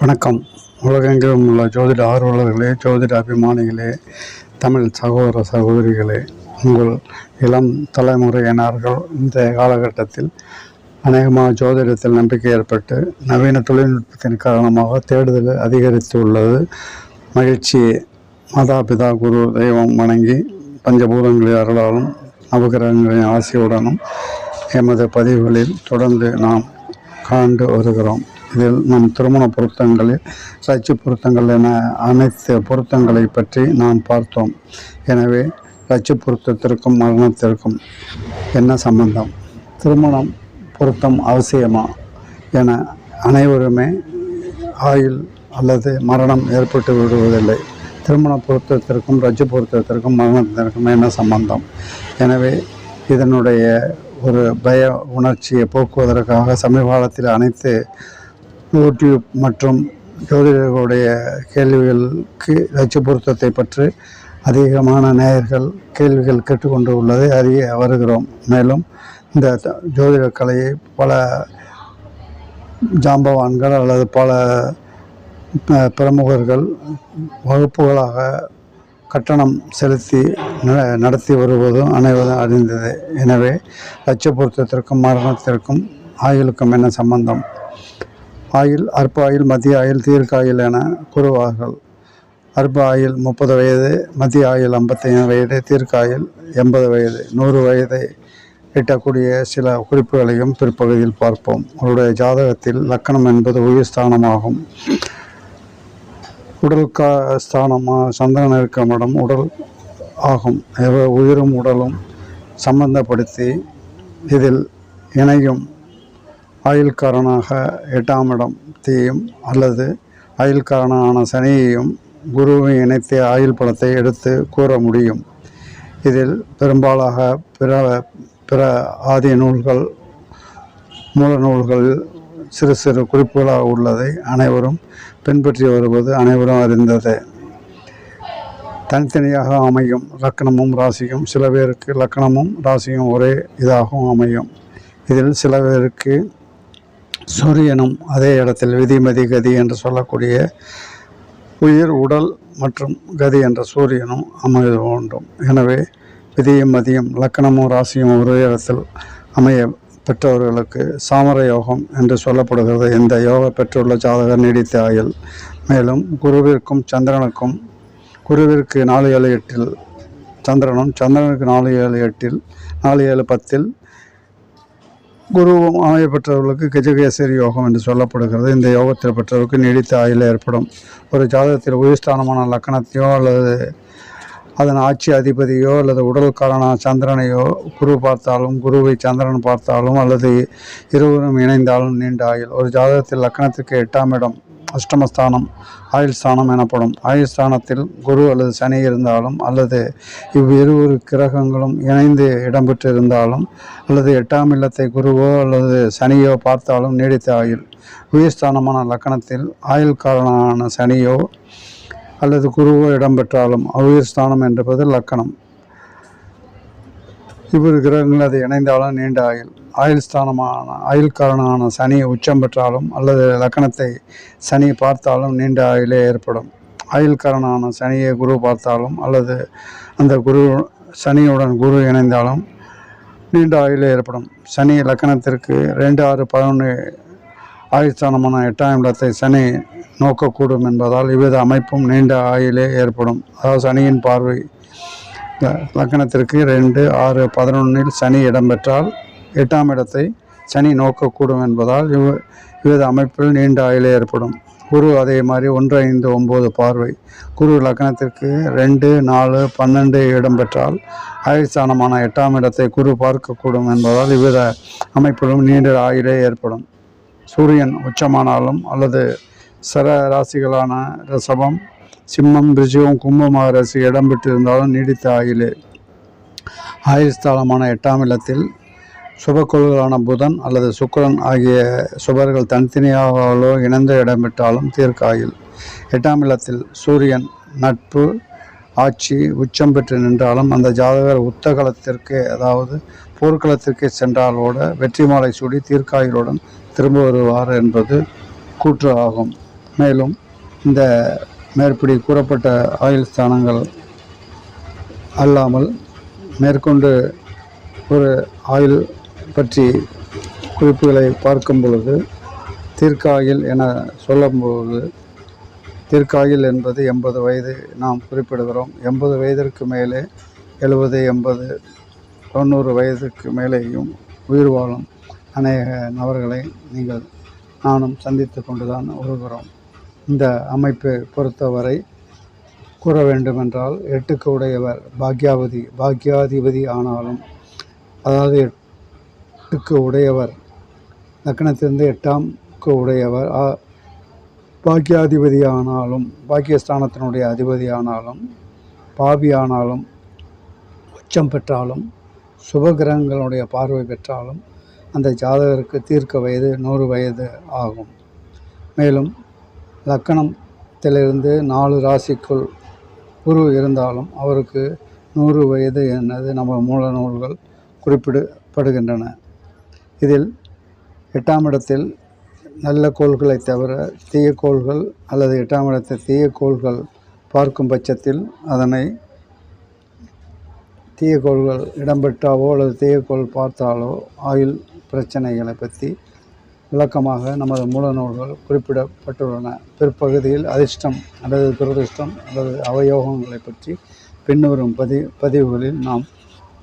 வணக்கம். உலகெங்கிலும் உள்ள ஜோதிட ஆர்வலர்களே ஜோதிட அபிமானிகளே தமிழ் சகோதர சகோதரிகளே உங்கள் இளம் தலைமுறையினர்கள் இந்த காலகட்டத்தில் அநேகமாக ஜோதிடத்தில் நம்பிக்கை ஏற்பட்டு நவீன தொழில்நுட்பத்தின் காரணமாக தேடுதல் அதிகரித்து உள்ளது மகிழ்ச்சியே மாதா பிதா குரு தெய்வம் வணங்கி பஞ்சபூதங்களின் அருளாலும் நவகிரகங்களின் ஆசையுடனும் எமது பதிவுகளில் தொடர்ந்து நாம் காண்டு வருகிறோம். இதில் நம் திருமண பொருத்தங்களில் சச்சி பொருத்தங்கள் என அனைத்து பொருத்தங்களை பற்றி நாம் பார்த்தோம். எனவே சச்சி பொருத்தத்திற்கும் மரணத்திற்கும் என்ன சம்பந்தம்? திருமணம் பொருத்தம் அவசியமா என அனைவருமே ஆயுள் அல்லது மரணம் ஏற்பட்டு விடுவதில்லை. திருமண பொருத்தத்திற்கும் ரஜ்ஜு பொருத்தத்திற்கும் மரணத்திற்கும் என்ன சம்பந்தம்? எனவே இதனுடைய ஒரு பய உணர்ச்சியை போக்குவதற்காக சமீபகாலத்தில் அனைத்து யூடியூப் மற்றும் ஜோதிடர்களுடைய கேள்விகளுக்கு லட்ச பொருத்தத்தை பற்றி அதிகமான நேயர்கள் கேள்விகள் கேட்டுக்கொண்டு உள்ளதை அறிய வருகிறோம். மேலும் இந்த ஜோதிட கலையை பல ஜாம்பவான்கள் அல்லது பல பிரமுகர்கள் வகுப்புகளாக கட்டணம் செலுத்தி ந- நடத்தி வருவதும் அனைவரும் அறிந்தது. எனவே லட்ச பொருத்தத்திற்கும் மரணத்திற்கும் ஆயுளுக்கும் என்ன சம்பந்தம்? ஆயில் அற்ப ஆயில் மத்திய ஆயில் தீர்க்க என கூறுவார்கள். அற்ப ஆயில் முப்பது வயது மத்திய ஐம்பத்தி ஐம்பத்தைந்து வயது தீர்க்க எண்பது வயது நூறு வயதை எட்டக்கூடிய சில குறிப்புகளையும் பிற்பகுதியில் பார்ப்போம். உங்களுடைய ஜாதகத்தில் லக்கணம் என்பது உயிர் ஸ்தானமாகும். உடல் கா ஸ்தானமாக சந்திரன் இருக்கும் இடம் உடல் ஆகும். உயிரும் உடலும் சம்பந்தப்படுத்தி இதில் இணையும் ஆயுள்காரனாக எட்டாம் இடம் தீயும் அல்லது ஆயுள்காரனான சனியையும் குருவை இணைத்து ஆயுள் படத்தை எடுத்து கூற முடியும். இதில் பெரும்பாலாக பிற பிற ஆதி நூல்கள் மூல நூல்களில் சிறு சிறு குறிப்புகளாக உள்ளதை அனைவரும் பின்பற்றி வருவது அனைவரும் அறிந்தது. தனித்தனியாக அமையும் லக்கணமும் ராசியும் சில பேருக்கு லக்கணமும் ராசியும் ஒரே இதாகவும் அமையும். இதில் சில பேருக்கு சூரியனும் அதே இடத்தில் விதிமதி கதி என்று சொல்லக்கூடிய உயிர் உடல் மற்றும் கதி என்ற சூரியனும் அமைய வேண்டும். எனவே விதியும் மதியும் லக்கணமும் ராசியும் ஒரே இடத்தில் அமைய பெற்றவர்களுக்கு சாமர யோகம் என்று சொல்லப்படுகிறது. இந்த யோகம் பெற்றுள்ள ஜாதகர் நீடித்த ஆயில் மேலும் குருவிற்கும் சந்திரனுக்கும் குருவிற்கு நாலு ஏழு எட்டில் சந்திரனும் சந்திரனுக்கு நாலு ஏழு எட்டில் நாலு ஏழு பத்தில் குருவும் அமைய பெற்றவர்களுக்கு கஜகேசரி யோகம் என்று சொல்லப்படுகிறது. இந்த யோகத்தில் பெற்றவருக்கு நீடித்த ஆயுள் ஏற்படும். ஒரு ஜாதகத்தில் உயிர்ஸ்தானமான லக்கணத்தையோ அல்லது அதன் ஆட்சி அதிபதியோ அல்லது உடல்காரன சந்திரனையோ குரு பார்த்தாலும் குருவை சந்திரன் பார்த்தாலும் அல்லது இருவரும் இணைந்தாலும் நீண்ட ஆயுள். ஒரு ஜாதகத்தில் லக்கணத்திற்கு எட்டாம் இடம் அஷ்டமஸ்தானம் ஆயுள் ஸ்தானம் எனப்படும். ஆயுள் ஸ்தானத்தில் குரு அல்லது சனி இருந்தாலும் அல்லது இவ்விருவரு கிரகங்களும் இணைந்து இடம்பெற்று இருந்தாலும் அல்லது எட்டாம் இல்லத்தை குருவோ அல்லது சனியோ பார்த்தாலும் நீடித்த ஆயுள். உயிர்ஸ்தானமான லக்கணத்தில் ஆயுள்காரனான சனியோ அல்லது குருவோ இடம்பெற்றாலும் அவ்வுயிர் ஸ்தானம் என்பது லக்கணம். இவ்விரு கிரகங்கள் அது இணைந்தாலும் நீண்ட ஆயுள். ஆயுள் ஸ்தானமான ஆயுள்காரனான சனி உச்சம் பெற்றாலும் அல்லது லக்கணத்தை சனி பார்த்தாலும் நீண்ட ஆயுளே ஏற்படும். ஆயுள்காரனான சனியை குரு பார்த்தாலும் அல்லது அந்த குரு சனியுடன் குரு இணைந்தாலும் நீண்ட ஆயுளே ஏற்படும். சனி லக்கணத்திற்கு ரெண்டு ஆறு பதினொன்று ஆயுஸ்தானமான எட்டாம் இடத்தை சனி நோக்கக்கூடும் என்பதால் இவ்வித அமைப்பும் நீண்ட ஆயுளே ஏற்படும். அதாவது சனியின் பார்வை லக்கணத்திற்கு ரெண்டு ஆறு பதினொன்றில் சனி இடம்பெற்றால் எட்டாம் இடத்தை சனி நோக்கக்கூடும் என்பதால் இவ இவ்வித அமைப்பில் நீண்ட ஆயுளே ஏற்படும். குரு அதே மாதிரி ஒன்று ஐந்து ஒம்பது பார்வை. குரு லக்னத்திற்கு ரெண்டு நாலு பன்னெண்டு இடம்பெற்றால் ஆயுள்ஸ்தானமான எட்டாம் இடத்தை குரு பார்க்கக்கூடும் என்பதால் இவ்வித அமைப்பிலும் நீண்ட ஆயுளே ஏற்படும். சூரியன் உச்சமானாலும் அல்லது சர ராசிகளான ரிஷபம் சிம்மம் ரிஷிகம் கும்பமாக ராசி இடம் பெற்றிருந்தாலும் நீடித்த ஆயுளே. ஆயுஸ்தாலமான எட்டாம் இல்லத்தில் சுபக்கோள்களான புதன் அல்லது சுக்கரன் ஆகிய சுபர்கள் தனித்தனியாகவோ இணைந்து இடம்பெற்றாலும் தீர்க்க ஆயுள். எட்டாம் இல்லத்தில் சூரியன் நட்பு ஆட்சி உச்சம் பெற்று நின்றாலும் அந்த ஜாதகர் உத்தகலத்திற்கு அதாவது போர்க்களத்திற்கு சென்றாலோட வெற்றி மாலை சூடி தீர்க்காயுடன் திரும்ப வருவார் என்பது கூற்று ஆகும். மேலும் இந்த மேற்படி கூறப்பட்ட ஆயுள் ஸ்தானங்கள் அல்லாமல் மேற்கொண்டு ஒரு ஆயுள் பற்றி குறிப்புகளை பார்க்கும் பொழுது தீர்க்காயில் என சொல்லும்போது தீர்க்காயில் என்பது எண்பது வயது நாம் குறிப்பிடுகிறோம். எண்பது வயதிற்கு மேலே எழுபது எண்பது தொண்ணூறு வயதுக்கு மேலேயும் உயிர் வாழும் அநேக நபர்களை நீங்கள் நானும் சந்தித்து கொண்டுதான் வருகிறோம் இந்த அமைப்பை பொறுத்தவரை கூற வேண்டுமென்றால் எட்டுக்கு உடையவர் பாக்யாவதி பாக்யாதிபதி ஆனாலும் அதாவது எட்டுக்கு உடையவர் லக்கணத்திலிருந்து எட்டாம்க்கு உடையவர் ஆ- பாக்கியாதிபதி ஆனாலும் பாக்கியஸ்தானத்தினுடைய அதிபதி ஆனாலும் பாவி ஆனாலும் உச்சம் பெற்றாலும் சுபகிரகங்களுடைய பார்வை பெற்றாலும் அந்த ஜாதகருக்கு தீர்க்க வயது நூறு வயது ஆகும். மேலும் லக்கணத்திலிருந்து நாலு ராசிக்குள் குரு இருந்தாலும் அவருக்கு நூறு வயது என்னது நம்ம மூல நூல்கள் குறிப்பிடப்படுகின்றன. இதில் எட்டாம் இடத்தில் நல்ல கோள்களை தவிர தீய கோள்கள் அல்லது எட்டாம் இடத்தை தீய கோள்கள் பார்க்கும் பட்சத்தில் அதனை தீய கோள்கள் இடம்பெற்றாவோ அல்லது தீய கோள் பார்த்தாலோ ஆயுள் பிரச்சனைகளை பற்றி விளக்கமாக நமது மூல நூல்கள் குறிப்பிடப்பட்டுள்ளன. பிற்பகுதியில் அதிர்ஷ்டம் அல்லது துரதிர்ஷ்டம் அல்லது அவயோகங்களை பற்றி பின்வரும் பதி பதிவுகளில் நாம்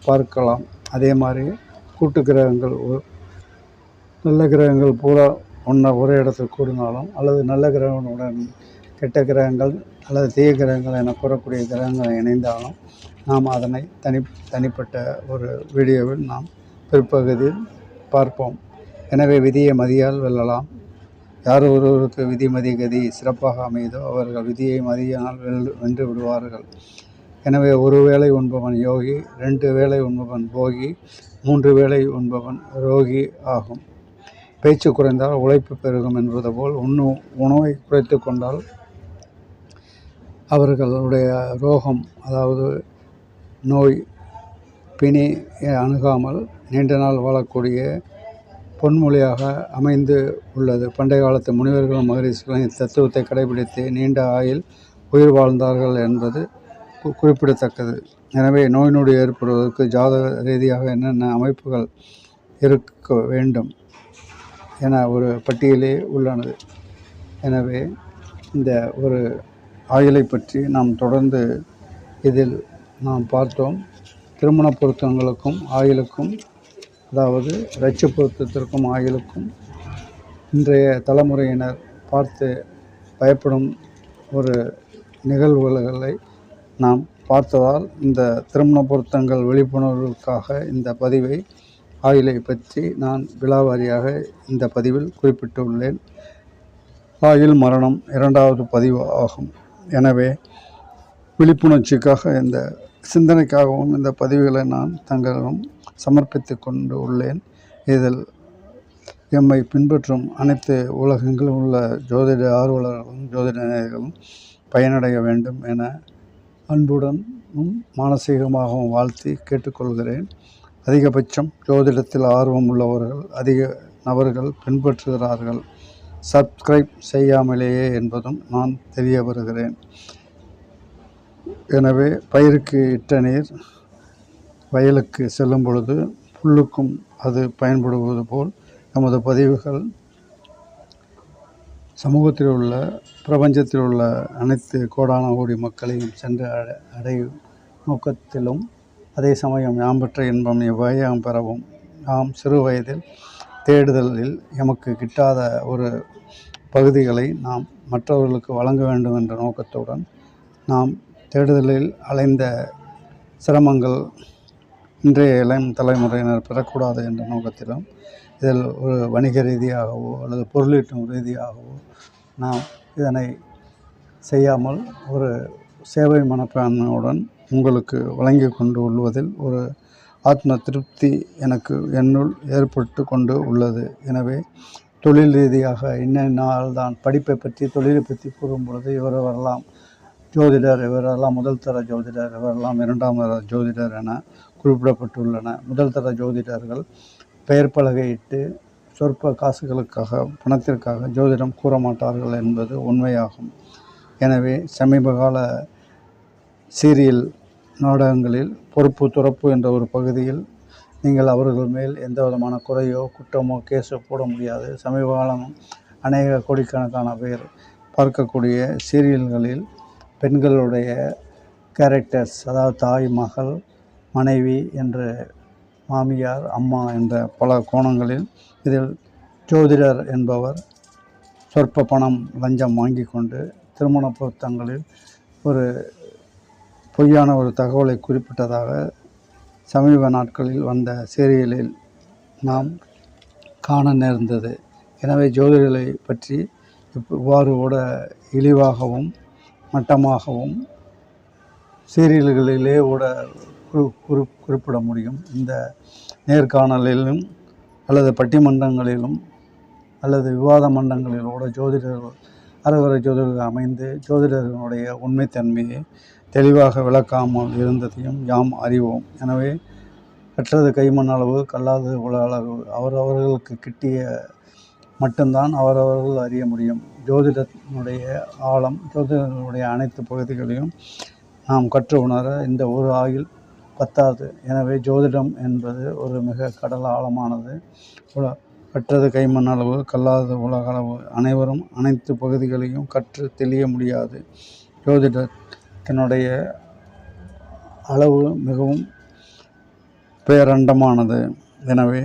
பார்க்கலாம். அதே மாதிரி கூட்டு கிரகங்கள் நல்ல கிரகங்கள் பூரா ஒன்றா ஒரே இடத்தில் கூடினாலும் அல்லது நல்ல கிரகங்களுடன் கெட்ட கிரகங்கள் அல்லது தீய கிரகங்கள் என கூறக்கூடிய கிரகங்களை இணைந்தாலும் நாம் அதனை தனி தனிப்பட்ட ஒரு வீடியோவில் நாம் பிற்பகுதியில் பார்ப்போம். எனவே விதியை மதியால் வெல்லலாம். யார் ஒருவருக்கு விதி மதி கதி சிறப்பாக அமைதோ அவர்கள் விதியை மதியினால் வெல் வென்று விடுவார்கள். எனவே ஒரு வேளை உண்பவன் யோகி ரெண்டு வேளை உண்பவன் போகி மூன்று வேளை உண்பவன் ரோகி ஆகும். பேச்சு குறைந்தால் உழைப்பு பெருகும் என்பது போல் உண்ணு உணவை குறைத்து கொண்டால் அவர்களுடைய ரோகம் அதாவது நோய் பிணி அணுகாமல் நீண்ட நாள் வாழக்கூடிய பொன்மொழியாக அமைந்து உள்ளது. பண்டைய காலத்து முனிவர்களும் மகரிஷிகளும் இத்தத்துவத்தை கடைபிடித்து நீண்ட ஆயுள் உயிர் வாழ்ந்தார்கள் என்பது கு- குறிப்பிடத்தக்கது. எனவே நோய் நொடி ஏற்படுவதற்கு ஜாதக ரீதியாக என்னென்ன அமைப்புகள் இருக்க வேண்டும் என ஒரு பட்டியலே உள்ளனது. எனவே இந்த ஒரு ஆயிலை பற்றி நாம் தொடர்ந்து இதில் நாம் பார்த்தோம். திருமண பொருத்தங்களுக்கும் ஆயிலுக்கும் அதாவது இறைச்சி பொருத்தத்திற்கும் ஆயுளுக்கும் இன்றைய தலைமுறையினர் பார்த்து பயப்படும் ஒரு நிகழ்வுகளை நாம் பார்த்ததால் இந்த திருமண பொருத்தங்கள் விழிப்புணர்வுக்காக இந்த பதிவை ஆயுளை பற்றி நான் விலாவாரியாக இந்த பதிவில் குறிப்பிட்டுள்ளேன். ஆயுள் மரணம் இரண்டாவது பதிவு ஆகும். எனவே விழிப்புணர்ச்சிக்காக இந்த சிந்தனைக்காகவும் இந்த பதிவுகளை நான் தங்களிடம் சமர்ப்பித்து கொண்டு உள்ளேன். இதில் எம்மை பின்பற்றும் அனைத்து உலகங்களும் உள்ள ஜோதிட ஆர்வலர்களும் ஜோதிட நேயர்களும் பயனடைய வேண்டும் என அன்புடனும் மானசீகமாகவும் வாழ்த்தி கேட்டுக்கொள்கிறேன். அதிகபட்சம் ஜோதிடத்தில் ஆர்வம் உள்ளவர்கள் அதிக நபர்கள் பின்பற்றுகிறார்கள். சப்ஸ்கிரைப் செய்யாமலேயே என்பதும் நான் தெரிய வருகிறேன். எனவே பயிருக்கு இட்ட நீர் வயலுக்கு செல்லும் பொழுது புல்லுக்கும் அது பயன்படுவது போல் நமது பதிவுகள் சமூகத்தில் உள்ள பிரபஞ்சத்தில் உள்ள அனைத்து கோடான கோடி மக்களையும் சென்று அடை அடையும் நோக்கத்திலும் அதே சமயம் யாம் பெற்ற இன்பம் எவ்வாயாம் பெறவும் நாம் சிறு வயதில் தேடுதலில் எமக்கு கிட்டாத ஒரு பகுதிகளை நாம் மற்றவர்களுக்கு வழங்க வேண்டும் என்ற நோக்கத்துடன் நாம் தேடுதலில் அலைந்த சிரமங்கள் இன்றைய இளம் தலைமுறையினர் பெறக்கூடாது என்ற நோக்கத்திலும் இதில் ஒரு வணிக ரீதியாகவோ அல்லது பொருளீட்டும் ரீதியாகவோ நாம் இதனை செய்யாமல் ஒரு சேவை மனப்பான்மையுடன் உங்களுக்கு வழங்கி கொண்டு உள்ளதில் ஒரு ஆத்ம திருப்தி எனக்கு என்னுள் ஏற்பட்டு கொண்டு உள்ளது. எனவே தொழில் ரீதியாக இன்ன நாள் தான் படிப்பை பற்றி தொழிலை பற்றி கூறும் பொழுது இவர் வரலாம் ஜோதிடர் இவரெல்லாம் முதல் தர ஜோதிடர் இவரெல்லாம் இரண்டாம் தர ஜோதிடர் என குறிப்பிடப்பட்டுள்ளன. முதல் தர ஜோதிடர்கள் பெயர் பலகையிட்டு சொற்ப காசுகளுக்காக பணத்திற்காக ஜோதிடம் கூற மாட்டார்கள் என்பது உண்மையாகும். எனவே சமீபகால சீரியல் நாடகங்களில் பொறுப்பு துறப்பு என்ற ஒரு பகுதியில் நீங்கள் அவர்கள் மேல் எந்த விதமான குறையோ குற்றமோ கேஸோ போட முடியாது. சமீப காலம் அநேக கோடிக்கணக்கான பேர் பார்க்கக்கூடிய சீரியல்களில் பெண்களுடைய கேரக்டர்ஸ் அதாவது தாய் மகள் மனைவி என்று மாமியார் அம்மா என்ற பல கோணங்களில் இதில் ஜோதிடர் என்பவர் சொற்ப பணம் லஞ்சம் வாங்கி கொண்டு திருமண பொருத்தங்களில் ஒரு பொய்யான ஒரு தகவலை குறிப்பிட்டதாக சமீப நாட்களில் வந்த சீரியலில் நாம் காண நேர்ந்தது. எனவே ஜோதிடர்களை பற்றி இவ்வாறு கூட இழிவாகவும் மட்டமாகவும் சீரியல்களிலே கூட குறி குறி குறிப்பிட முடியும். இந்த நேர்காணலிலும் அல்லது பட்டிமன்றங்களிலும் அல்லது விவாத மன்றங்களில் ஜோதிடர்கள் அறகுறை ஜோதிடர்கள் அமைந்து ஜோதிடர்களுடைய உண்மைத்தன்மையை தெளிவாக விளக்காமல் இருந்ததையும் யாம் அறிவோம். எனவே கற்றது கைமண் அளவு கல்லாதது உல அளவு அவரவர்களுக்கு கிட்டிய மட்டும்தான் அவரவர்கள் அறிய முடியும். ஜோதிடத்தினுடைய ஆழம் ஜோதிடனுடைய அனைத்து பகுதிகளையும் நாம் கற்று உணர இந்த ஒரு ஆயில் பத்தாது. எனவே ஜோதிடம் என்பது ஒரு மிக கடல் ஆழமானது. உல கற்றது கைமண் அளவு கல்லாதது உலக அளவு. அனைவரும் அனைத்து பகுதிகளையும் கற்று தெளிய முடியாது. ஜோதிடத்தினுடைய அளவு மிகவும் பேரண்டமானது. எனவே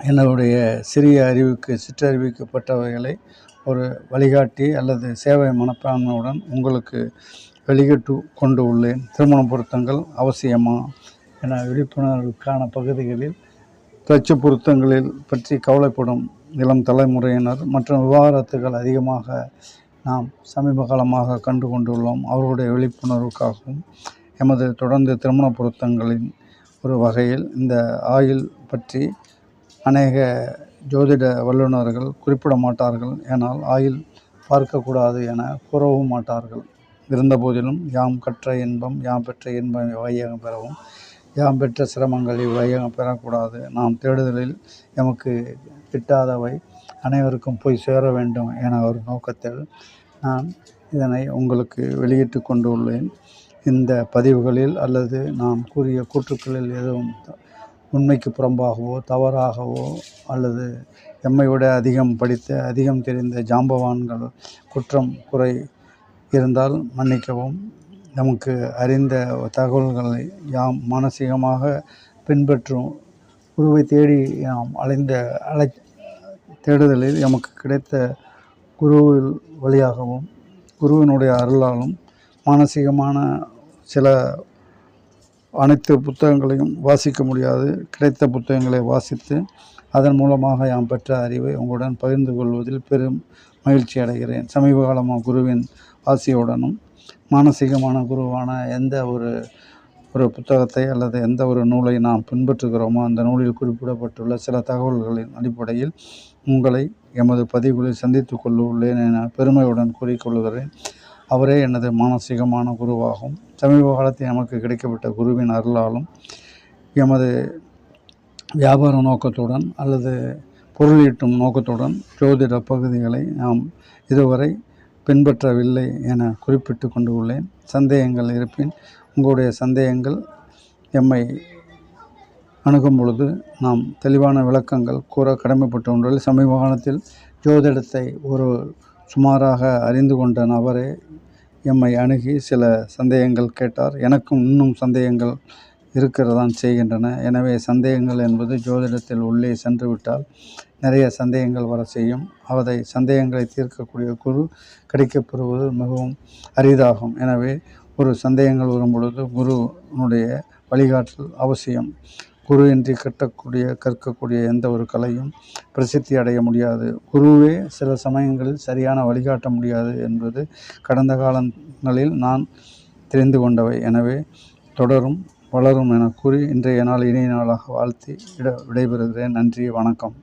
என்னுடைய சிறிய அறிவுக்கு சிற்றறிவிக்கப்பட்டவைகளை ஒரு வழிகாட்டி அல்லது சேவை மனப்பான்மையுடன் உங்களுக்கு வெளியிட்டு கொண்டு உள்ளேன். திருமண பொருத்தங்கள் அவசியமா என விழிப்புணர்வுக்கான பகுதிகளில் தச்சு பொருத்தங்களில் பற்றி கவலைப்படும் இளம் தலைமுறையினர் மற்றும் விவகாரத்துகள் அதிகமாக நாம் சமீப காலமாக கண்டு கொண்டுள்ளோம். அவர்களுடைய விழிப்புணர்வுக்காகவும் எமது தொடர்ந்து திருமண பொருத்தங்களின் ஒரு வகையில் இந்த ஆயுள் பற்றி அநேக ஜோதிட வல்லுநர்கள் குறிப்பிட மாட்டார்கள். ஏனால் ஆயில் பார்க்கக்கூடாது என கூறவும் மாட்டார்கள். இருந்தபோதிலும் யாம் கற்ற இன்பம் யாம் பெற்ற இன்பம் வையகம் பெறவும் யாம் பெற்ற சிரமங்கள் இவ்வையகம் பெறக்கூடாது. நாம் தேடுதலில் எமக்கு கிட்டாதவை அனைவருக்கும் போய் சேர வேண்டும் என ஒரு நோக்கத்தில் நான் இதனை உங்களுக்கு வெளியிட்டு கொண்டுள்ளேன். இந்த பதிவுகளில் அல்லது நாம் கூறிய கூற்றுக்களில் எதுவும் உண்மைக்கு புறம்பாகவோ தவறாகவோ அல்லது எம்மை விட அதிகம் படித்த அதிகம் தெரிந்த ஜாம்பவான்கள் குற்றம் குறை இருந்தால் மன்னிக்கவும். நமக்கு அறிந்த தகவல்களை யாம் மானசீகமாக பின்பற்றும் குருவை தேடி நாம் அலைந்த அலை தேடுதலில் எமக்கு கிடைத்த குருவில் வழியாகவும் குருவினுடைய அருளாலும் மானசீகமான சில அனைத்து புத்தகங்களையும் வாசிக்க முடியாது. கிடைத்த புத்தகங்களை வாசித்து அதன் மூலமாக யாம் பெற்ற அறிவை உங்களுடன் பகிர்ந்து கொள்வதில் பெரும் மகிழ்ச்சி அடைகிறேன். சமீப காலமாக குருவின் ஆசியுடனும் மானசீகமான குருவான எந்த ஒரு ஒரு புத்தகத்தை அல்லது எந்த ஒரு நூலை நாம் பின்பற்றுகிறோமோ அந்த நூலில் குறிப்பிடப்பட்டுள்ள சில தகவல்களின் அடிப்படையில் உங்களை எமது பதிவுகளில் சந்தித்து கொள்ளவுள்ளேன் என பெருமையுடன் கூறிக்கொள்கிறேன். அவரே எனது மானசீகமான குருவாகும் சமீப காலத்தில் நமக்கு கிடைக்கப்பட்ட குருவின் அருளாலும் எமது வியாபார நோக்கத்துடன் அல்லது பொருளீட்டும் நோக்கத்துடன் ஜோதிட பகுதிகளை நாம் இதுவரை பின்பற்றவில்லை என குறிப்பிட்டு கொண்டு உள்ளேன் சந்தேகங்கள் இருப்பின் உங்களுடைய சந்தேகங்கள் எம்மை அணுகும் பொழுது நாம் தெளிவான விளக்கங்கள் கூற கடமைப்பட்டு ஒன்றில் சமீப காலத்தில் ஜோதிடத்தை ஒரு சுமாராக அறிந்து கொண்ட நபரே எம்மை அணுகி சில சந்தேகங்கள் கேட்டார். எனக்கும் இன்னும் சந்தேகங்கள் இருக்கிறதான் செய்கின்றன. எனவே சந்தேகங்கள் என்பது ஜோதிடத்தில் உள்ளே சென்றுவிட்டால் நிறைய சந்தேகங்கள் வர செய்யும். அவதை சந்தேகங்களை தீர்க்கக்கூடிய குரு கிடைக்கப்பெறுவது மிகவும் அரிதாகும். எனவே ஒரு சந்தேகங்கள் வரும் பொழுது குருனுடைய வழிகாட்டல் அவசியம். குரு இன்றி கட்டக்கூடிய கற்கக்கூடிய எந்த ஒரு கலையும் பிரசித்தி அடைய முடியாது. குருவே சில சமயங்களில் சரியான வழிகாட்ட முடியாது என்பது கடந்த காலங்களில் நான் தெரிந்து கொண்டவை. எனவே தொடரும் வளரும் என கூறி இன்றைய நாள் இனிய நாளாக வாழ்த்தி விட விடைபெறுகிறேன். நன்றி வணக்கம்.